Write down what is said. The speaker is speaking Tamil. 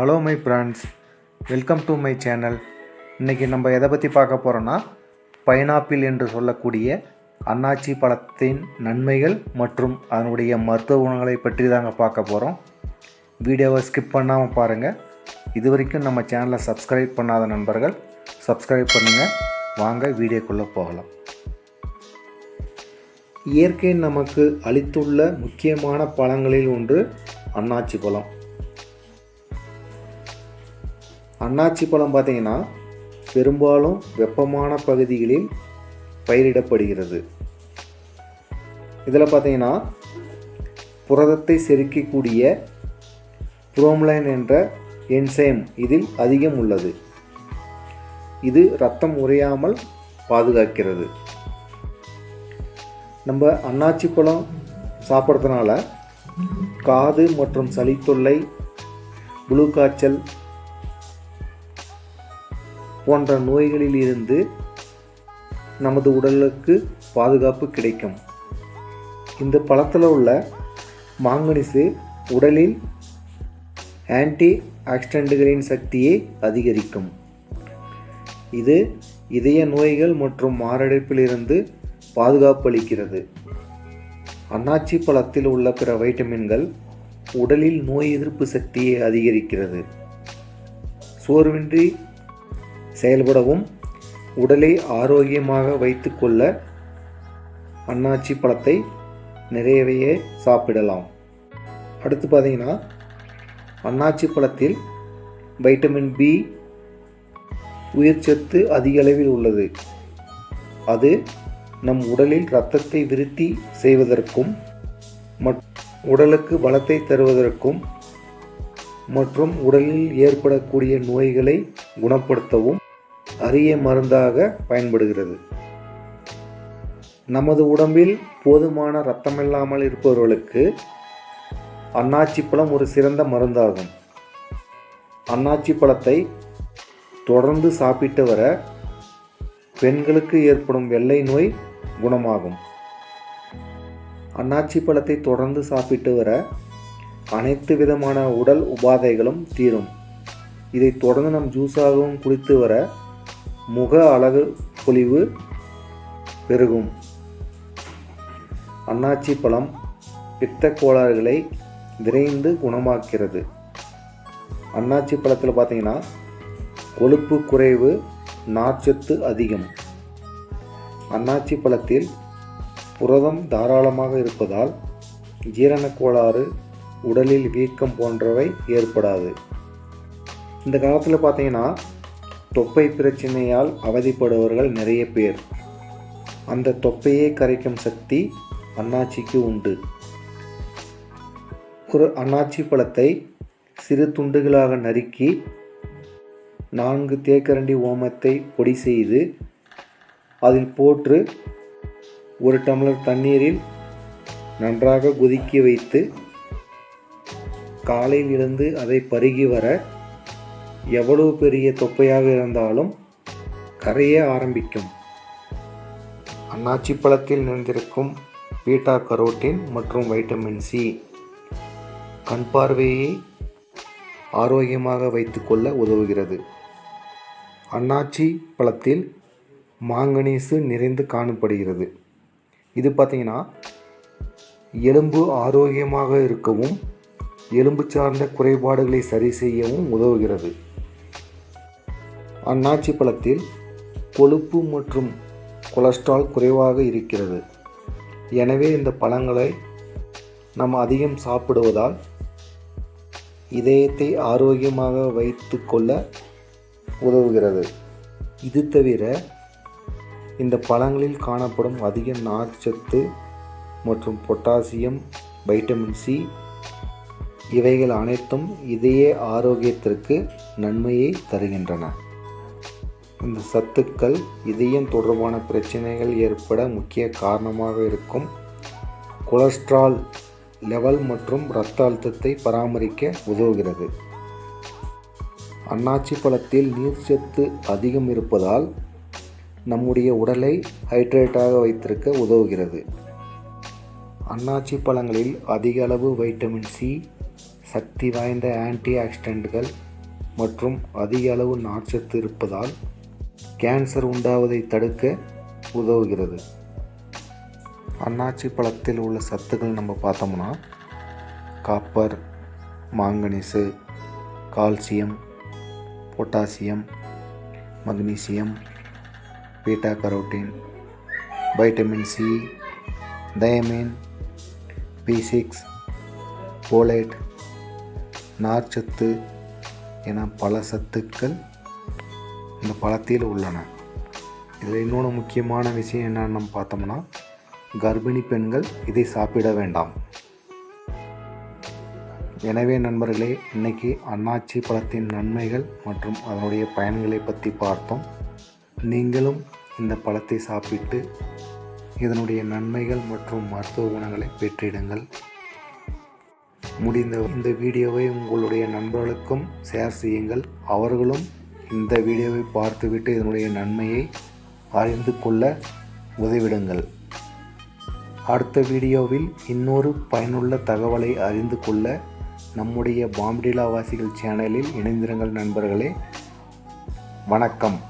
Hello my friends welcome to my channel இன்றைக்கி நம்ம எதை பற்றி பார்க்க போகிறோன்னா பைனாப்பிள் என்று சொல்லக்கூடிய அன்னாச்சி பழத்தின் நன்மைகள் மற்றும் அதனுடைய மருத்துவ குணங்களை பற்றி தாங்க பார்க்க போகிறோம் வீடியோவை ஸ்கிப் பண்ணாமல் பாருங்கள் இது வரைக்கும் நம்ம சேனலை சப்ஸ்கிரைப் பண்ணாத நண்பர்கள் சப்ஸ்கிரைப் பண்ணுங்கள் வாங்க வீடியோக்குள்ளே போகலாம். இயற்கை நமக்கு அளித்துள்ள முக்கியமான பழங்களில் ஒன்று அன்னாச்சி பழம் அன்னாச்சி பழம் பார்த்தீங்கன்னா பெரும்பாலும் வெப்பமான பகுதிகளில் பயிரிடப்படுகிறது. இதில் பார்த்தீங்கன்னா புரதத்தை செரிக்கக்கூடிய புரோம்லைன் என்ற என்சைம் இதில் அதிகம் உள்ளது. இது ரத்தம் உறையாமல் பாதுகாக்கிறது. நம்ம அன்னாச்சி பழம் சாப்பிட்றதுனால காது மற்றும் சளி தொல்லை புழு காய்ச்சல் போன்ற நோய்களில் இருந்து நமது உடலுக்கு பாதுகாப்பு கிடைக்கும். இந்த பழத்தில் உள்ள மாங்கனிசு உடலில் ஆன்டி ஆக்சிடென்ட்டுகளின் சக்தியை அதிகரிக்கும். இது இதய நோய்கள் மற்றும் மாரடைப்பிலிருந்து பாதுகாப்பு அளிக்கிறது. அன்னாச்சி பழத்தில் உள்ள பிற வைட்டமின்கள் உடலில் நோய் எதிர்ப்பு சக்தியை அதிகரிக்கிறது. சோர்வின்றி செயல்படவும் உடலை ஆரோக்கியமாக வைத்துக்கொள்ள அன்னாச்சி பழத்தை நிறையவே சாப்பிடலாம். அடுத்து பார்த்தீங்கன்னா அன்னாச்சி பழத்தில் வைட்டமின் பி உயிர்ச்சத்து அதிக அளவில் உள்ளது. அது நம் உடலில் இரத்தத்தை விருத்தி செய்வதற்கும் உடலுக்கு பலத்தை தருவதற்கும் மற்றும் உடலில் ஏற்படக்கூடிய நோய்களை குணப்படுத்தவும் அரிய மருந்தாக பயன்படுகிறது. நமது உடம்பில் போதுமான ரத்தமில்லாமல் இருப்பவர்களுக்கு அன்னாச்சி பழம் ஒரு சிறந்த மருந்தாகும். அன்னாச்சி பழத்தை தொடர்ந்து சாப்பிட்டு வர பெண்களுக்கு ஏற்படும் வெள்ளை நோய் குணமாகும். அன்னாச்சி பழத்தை தொடர்ந்து சாப்பிட்டு வர அனைத்து விதமான உடல் உபாதைகளும் தீரும். இதை தொடர்ந்து நம் ஜூஸாகவும் குடித்து வர முக அழகு பொலிவு பெருகும். அன்னாச்சி பழம் பித்த கோளாறுகளை விரைந்து குணமாக்கிறது. அன்னாச்சி பழத்தில் பார்த்தீங்கன்னா கொழுப்பு குறைவு நார்ச்சத்து அதிகம். அன்னாச்சி பழத்தில் புரதம் தாராளமாக இருப்பதால் ஜீரணக் கோளாறு உடலில் வீக்கம் போன்றவை ஏற்படாது. இந்த காலத்தில் பார்த்தீங்கன்னா தொப்பை பிரச்சனையால் அவதிப்படுபவர்கள் நிறைய பேர். அந்த தொப்பையே கரைக்கும் சக்தி அண்ணாச்சிக்கு உண்டு. ஒரு அண்ணாச்சி பழத்தை சிறு துண்டுகளாக நறுக்கி நான்கு தேக்கரண்டி ஓமத்தை பொடி செய்து அதில் போட்டு ஒரு டம்ளர் தண்ணீரில் நன்றாக கொதிக்க வைத்து காலையில் இருந்து அதை பருகி வர எவ்வளவு பெரிய தொப்பையாக இருந்தாலும் கரைய ஆரம்பிக்கும். அன்னாச்சி பழத்தில் நிறைந்திருக்கும் பீட்டா கரோட்டின் மற்றும் வைட்டமின் சி கண் பார்வையை ஆரோக்கியமாக வைத்துக்கொள்ள உதவுகிறது. அன்னாச்சி பழத்தில் மாங்கனீசு நிறைந்து காணப்படுகிறது. இது பார்த்திங்கன்னா எலும்பு ஆரோக்கியமாக இருக்கவும் எலும்பு சார்ந்த குறைபாடுகளை சரி செய்யவும் உதவுகிறது. அன்னாச்சி பழத்தில் கொழுப்பு மற்றும் கொலஸ்ட்ரால் குறைவாக இருக்கிறது. எனவே இந்த பழங்களை நாம் அதிகம் சாப்பிடுவதால் இதயத்தை ஆரோக்கியமாக வைத்துக்கொள்ள உதவுகிறது. இது தவிர இந்த பழங்களில் காணப்படும் அதிக நார்ச்சத்து மற்றும் பொட்டாசியம் வைட்டமின் சி இவைகள் அனைத்தும் இதய ஆரோக்கியத்திற்கு நன்மையை தருகின்றன. இந்த சத்துக்கள் இதயம் தொடர்பான பிரச்சனைகள் ஏற்பட முக்கிய காரணமாக இருக்கும். கொலஸ்ட்ரால் லெவல் மற்றும் இரத்த அழுத்தத்தை பராமரிக்க உதவுகிறது. அன்னாச்சி பழத்தில் நீர்ச்சத்து அதிகம் இருப்பதால் நம்முடைய உடலை ஹைட்ரேட்டாக வைத்திருக்க உதவுகிறது. அன்னாச்சி பழங்களில் அதிக அளவு வைட்டமின் சி சக்தி வாய்ந்த ஆன்டி ஆக்சிடென்ட்கள் மற்றும் அதிக அளவு நார்ச்சத்து இருப்பதால் கேன்சர் உண்டாவதை தடுக்க உதவுகிறது. அன்னாச்சி பழத்தில் உள்ள சத்துக்கள் நம்ம பார்த்தோம்னா copper manganese calcium potassium magnesium beta carotene vitamin C thiamine B six folate நார்ச்சத்து என பல சத்துக்கள் இந்த பழத்தில் உள்ளன. இதில் இன்னொன்று முக்கியமான விஷயம் என்னென்னு பார்த்தோம்னா கர்ப்பிணி பெண்கள் இதை சாப்பிட வேண்டாம். எனவே நண்பர்களே இன்னைக்கு அன்னாச்சி பழத்தின் நன்மைகள் மற்றும் அதனுடைய பயன்களை பற்றி பார்த்தோம். நீங்களும் இந்த பழத்தை சாப்பிட்டு இதனுடைய நன்மைகள் மற்றும் மருத்துவ குணங்களை பெற்றிடுங்கள். முடிந்த இந்த வீடியோவை உங்களுடைய நண்பர்களுக்கும் ஷேர் செய்யுங்கள். அவர்களும் இந்த வீடியோவை பார்த்துவிட்டு இதனுடைய நன்மையை அறிந்து கொள்ள உதவிடுங்கள். அடுத்த வீடியோவில் இன்னொரு பயனுள்ள தகவலை அறிந்து கொள்ள நம்முடைய பாம்டிலா வாசிகள் சேனலில் இணைந்திருங்கள் நண்பர்களே. வணக்கம்.